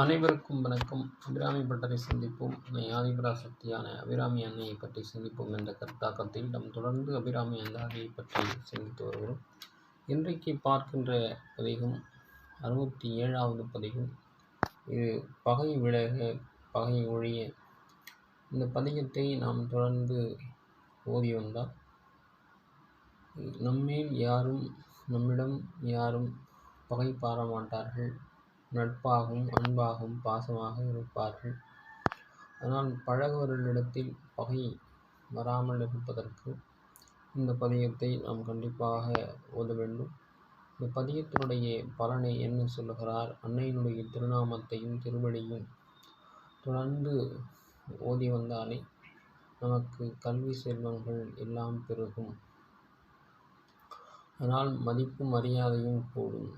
அனைவருக்கும் வணக்கம். அபிராமி பட்டரை சிந்திப்போம். அன்னை ஆதிபராசக்தியான அபிராமி அன்னையை பற்றி சிந்திப்போம் என்ற கருத்தாக்கத்தில் நம் தொடர்ந்து அபிராமி அந்தாதியை பற்றி சிந்தித்து வருகிறோம். இன்றைக்கு பார்க்கின்ற பதிகம் அறுபத்தி ஏழாவது பதிகம். இது பகை விலக பகை ஒழிய. இந்த பதிகத்தை நாம் தொடர்ந்து ஓதி வந்தால் நம்மேல் யாரும் நம்மிடம் யாரும் பகை பார மாட்டார்கள் நட்பாகவும் அன்பாகவும் பாசமாக இருப்பார்கள். ஆனால் பழகுவர்களிடத்தில் பகை வராமல் இருப்பதற்கு இந்த பதிகத்தை நாம் கண்டிப்பாக ஓத வேண்டும். இந்த பதிகத்தினுடைய பலனை என்ன சொல்லுகிறார்? அன்னையினுடைய திருநாமத்தையும் திருவடியும் தொடர்ந்து ஓதி வந்தாலே நமக்கு கல்வி செல்வங்கள் எல்லாம் பெருகும். அதனால் மதிப்பும் மரியாதையும் கூடும்.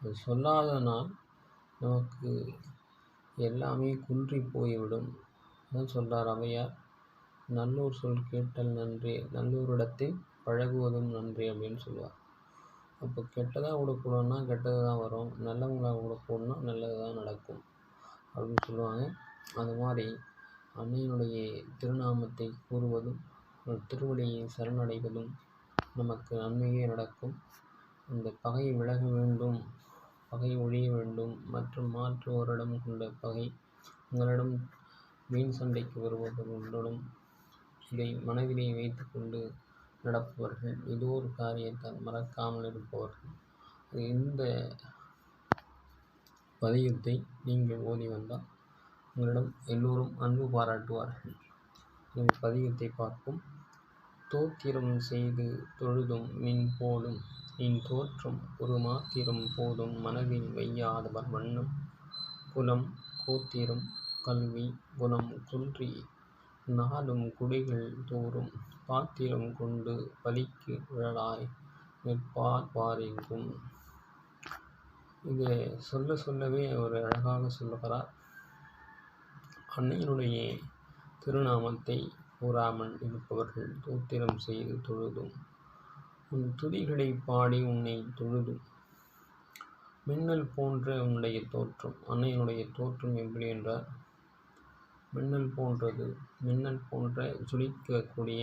அது சொல்லாதனால் நமக்கு எல்லாமே குன்றி போய்விடும். அதான் சொல்கிறார் அவையார். நல்லூர் சொல் கேட்டல் நன்றே நல்லூரிடத்தில் பழகுவதும் நன்றே அப்படின்னு சொல்லுவார். அப்போ கெட்டதாக விடக்கூடாதுன்னா கெட்டது தான் வரும். நல்லவங்களாக விடக்கூடனா நல்லது தான் நடக்கும் அப்படின்னு சொல்லுவாங்க. அது மாதிரி அன்னையினுடைய திருநாமத்தை கூறுவதும் திருவடியை சரணடைவதும் நமக்கு நன்மையே நடக்கும். இந்த பகை விலக வேண்டும். பகை ஒழிய வேண்டும் மற்றும் மாற்றுவோரிடம் கொண்ட பகை உங்களிடம் வீண் சண்டைக்கு வருபவர்களுடன் இதை மனதிலே வைத்துக்கொண்டு நடப்பவர்கள் ஏதோ ஒரு காரியத்தால் மறக்காமல் இருப்பவர்கள். இந்த பதியத்தை நீங்கள் ஓதி வந்தால் உங்களிடம் எல்லோரும் அன்பு பாராட்டுவார்கள். இந்த பதியத்தை பார்ப்போம். தோத்திரம் செய்து தொழுதும் மின் போலும் நின் தோற்றம் ஒரு மாத்திரம் போதும் மனதில் வையாதவர் வண்ணம். குலம் கோத்திரம் கல்வி குணம் குன்றி நாளும் குடிகள் தோறும் பாத்திரம் கொண்டு பலிக்கு விழலாய் நிற்பார் பாரெங்கும் இது சொல்ல சொல்லவே ஒரு அழகாக சொல்லுகிறார். அன்னையினுடைய திருநாமத்தை கூறாமல் இருப்பவர்கள் தோத்திரம் செய்து தொழுதும். உன் துதிகளை பாடி உன்னை தொழுதும். மின்னல் போன்ற உன்னுடைய தோற்றம் அன்னையினுடைய தோற்றம் எப்படி என்றால் மின்னல் போன்றது மின்னல் போன்ற சுழிக்கக்கூடிய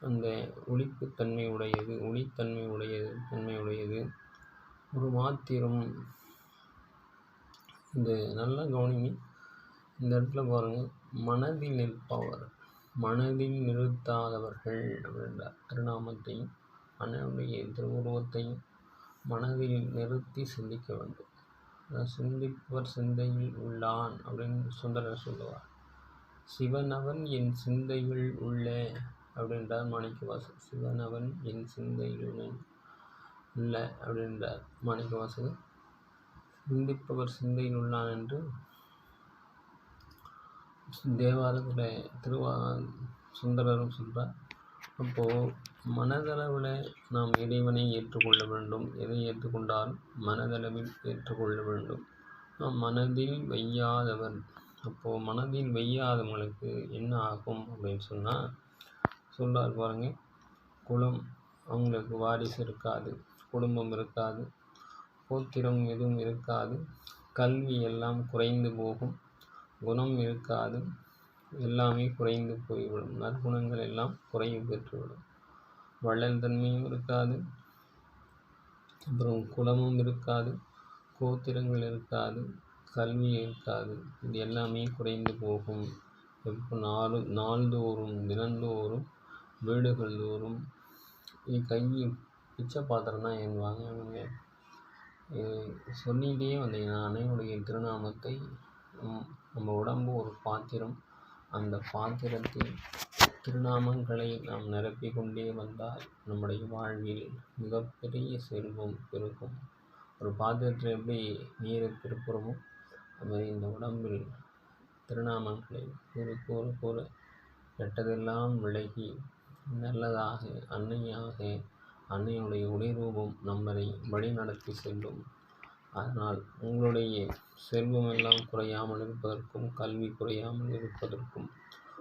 அந்த ஒளிப்புத்தன்மை உடையது ஒளித்தன்மை உடையது தன்மை உடையது. ஒரு மாத்திரம் இந்த நல்ல கவனிங்க. இந்த இடத்துல பாருங்கள் மனதில் நிற்பவர். மனதில் நிறுத்தாதவர்கள் அப்படின்ற திருநாமத்தையும் அண்ணனுடைய திருவுருவத்தையும் மனதில் நிறுத்தி சிந்திக்க வேண்டும். சிந்திப்பவர் சிந்தையில் உள்ளான் அப்படின்னு சுந்தரர் சொல்லுவார். சிவனவன் என் சிந்தையில் உள்ளே அப்படின்றார் மாணிக்கவாசர் சிவனவன் என் சிந்தையில் உள்ள அப்படின்றார் மாணிக்கவாசகர். சிந்திப்பவர் சிந்தையில் உள்ளான் என்று தேவாரத்தில் திருவா சுந்தரரும் சொல்கிறார் அப்போது மனதளவில் நாம் இறைவனை ஏற்றுக்கொள்ள வேண்டும். எதை ஏற்றுக்கொண்டால்? மனதளவில் ஏற்றுக்கொள்ள வேண்டும். நாம் மனதில் வையாதவர். அப்போது மனதில் வையாதவங்களுக்கு என்ன ஆகும்? அப்படின்னு சொன்னால் சொல்கிறார் பாருங்கள் குலம் அவங்களுக்கு வாரிசு இருக்காது குடும்பம் இருக்காது கோத்திரம் எதுவும் இருக்காது கல்வி எல்லாம் குறைந்து போகும். குணம் இருக்காது எல்லாமே குறைந்து போய்விடும். நற்குணங்கள் எல்லாம் குறைவு பெற்றுவிடும். வள்ளல் தன்மையும் இருக்காது அப்புறம் குலமும் இருக்காது கோத்திரங்கள் இருக்காது கல்வி இருக்காது. இது எல்லாமே குறைந்து போகும். எப்போ நாலு நாள்தோறும் தினந்தோறும் வீடுகள் தோறும் கை பிச்சை பாத்திரம் தான் ஏங்குவாங்க அவங்க சொல்லிகிட்டே வந்தீங்கன்னா அன்னையுடைய திருநாமத்தை நம்ம உடம்பு ஒரு பாத்திரம். அந்த பாத்திரத்தில் திருநாமங்களை நாம் நிரப்பிக் கொண்டே வந்தால் நம்முடைய வாழ்வில் மிகப்பெரிய செல்வம் பெருகும். ஒரு பாத்திரத்தில் எப்படி நீரை திருப்புறமோ அது இந்த உடம்பில் திருநாமங்களை கூறு கூறு கெட்டதெல்லாம் விலகி நல்லதாக அன்னையாக அன்னையுடைய உடைரூபம் நம்மளை வழிநடத்தி செல்லும். அதனால் உங்களுடைய செல்வம் எல்லாம் குறையாமல் இருப்பதற்கும் கல்வி குறையாமல் இருப்பதற்கும்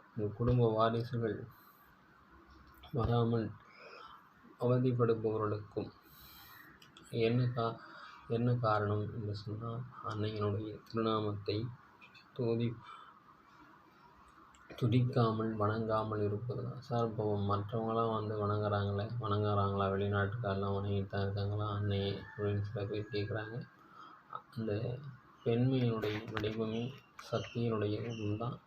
உங்கள் குடும்ப வாரிசுகள் வராமல் அவதிப்படுபவர்களுக்கும் என்ன கா என்ன காரணம் என்று சொன்னால் அன்னையினுடைய திருநாமத்தை தோதி துதிக்காமல் வணங்காமல் இருப்பது. தான் சார் இப்போ மற்றவங்களாம் வந்து வணங்குறாங்களே வணங்குறாங்களா? வெளிநாட்டுக்காரெலாம் வணங்கிட்டு தான் இருக்காங்களா? அன்னையை அப்படின்னு சில பேர் கேட்குறாங்க. அந்த பெண்மையினுடைய வடிவமே சக்தியினுடைய ரூபம்தான்.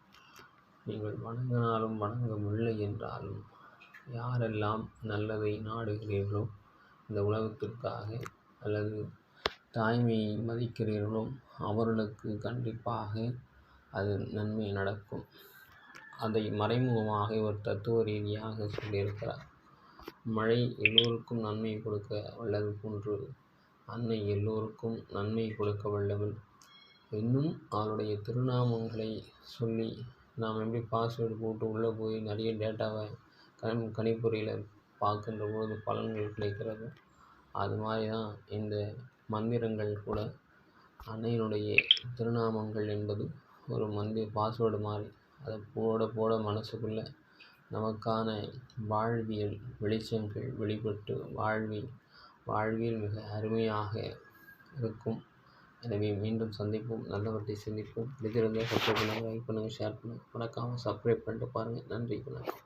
நீங்கள் வணங்கினாலும் வணங்கவில்லை என்றாலும் யாரெல்லாம் நல்லதை நாடுகிறீர்களோ இந்த உலகத்திற்காக அல்லது தாய்மையை மதிக்கிறீர்களோ அவர்களுக்கு கண்டிப்பாக அது நன்மை நடக்கும். அதை மறைமுகமாக ஒரு தத்துவ ரீதியாக சொல்லியிருக்கிறார். மழை எல்லோருக்கும் நன்மை கொடுக்க வல்லது போன்று அன்னை எல்லோருக்கும் நன்மை கொடுக்க வல்லவள் இன்னும் அவளுடைய திருநாமங்களை சொல்லி நாம் எப்படி பாஸ்வேர்டு போட்டு உள்ளே போய் நிறைய டேட்டாவை கண் கணிப்பொறியில் பார்க்கின்ற போது பலன்கள் கிடைக்கிறது. அது மாதிரி தான் இந்த மந்திரங்கள் கூட. அன்னையினுடைய திருநாமங்கள் என்பது ஒரு மந்தி பாஸ்வேர்டு மாதிரி. அதை போட போட மனசுக்குள்ளே நமக்கான வாழ்வியல் வெளிச்சங்கள் வெளிப்பட்டு வாழ்வில் வாழ்வில் மிக அருமையாக இருக்கும். எனவே மீண்டும் சந்திப்போம். நல்லவற்றை சிந்திப்போம். பிடித்திருந்தால் சப்ஸ்கிரைப் பண்ணுங்கள் லைக் பண்ணுங்கள் ஷேர் பண்ணுங்கள் மறக்காமல் சப்ஸ்கிரைப் பண்ணிட்டு பாருங்கள் நன்றி வணக்கம்.